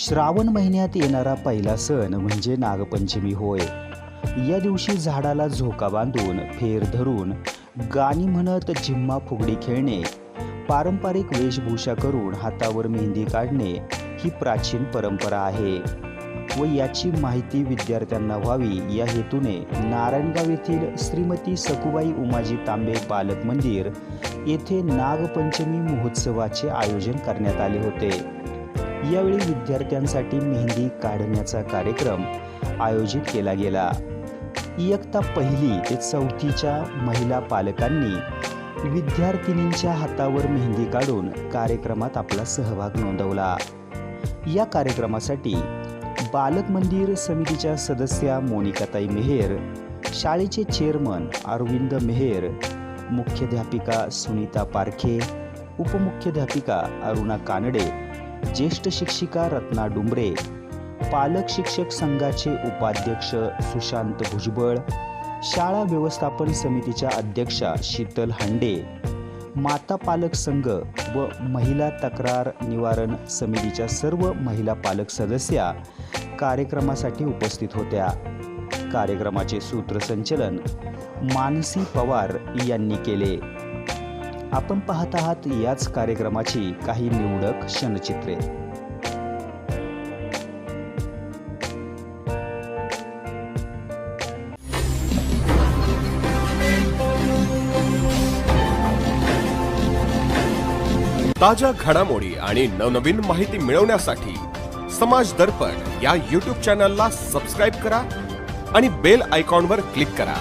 श्रावण महिन्यात येणारा पहिला सण म्हणजे नागपंचमी होय. या दिवशी झाडाला झोका बांधून फेर धरून गाणी म्हणत झिम्मा फुगडी खेळणे पारंपरिक वेशभूषा करून हातावर मेहंदी काढणे ही प्राचीन परंपरा आहे. व याची माहिती विद्यार्थ्यांना व्हावी या हेतूने नारायणगाव येथील श्रीमती सकुबाई उमाजी तांबे बालक मंदिर येथे नागपंचमी महोत्सवाचे आयोजन करण्यात आले होते. यावेळी विद्यार्थ्यांसाठी मेहंदी काढण्याचा कार्यक्रम आयोजित केला गेला. इयत्ता पहिली ते चौथीच्या महिला पालकांनी विद्यार्थिनींच्या हातावर मेहंदी काढून कार्यक्रमात आपला सहभाग नोंदवला. या कार्यक्रमासाठी बालक मंदिर समितीच्या सदस्या मोनिकाताई मेहेर शाळेचे चेअरमन अरविंद मेहेर मुख्याध्यापिका सुनीता पारखे उपमुख्याध्यापिका अरुणा कानडे ज्येष्ठ शिक्षिका रत्ना डुंबरे पालक शिक्षक संघाचे उपाध्यक्ष सुशांत भुजबळ शाळा व्यवस्थापन समितीच्या अध्यक्षा शीतल हांडे माता पालक संघ व महिला तक्रार निवारण समितीच्या सर्व महिला पालक सदस्या कार्यक्रमासाठी उपस्थित होत्या. कार्यक्रमाचे सूत्रसंचलन मानसी पवार यांनी केले. आपण पाहत आहात याच कार्यक्रमाची काही निवडक क्षणचित्रे ताज्या घडामोडी आणि नवनवीन माहिती मिळवण्यासाठी समाज दर्पण या युट्यूब चॅनलला सबस्क्राईब करा आणि बेल आयकॉनवर क्लिक करा.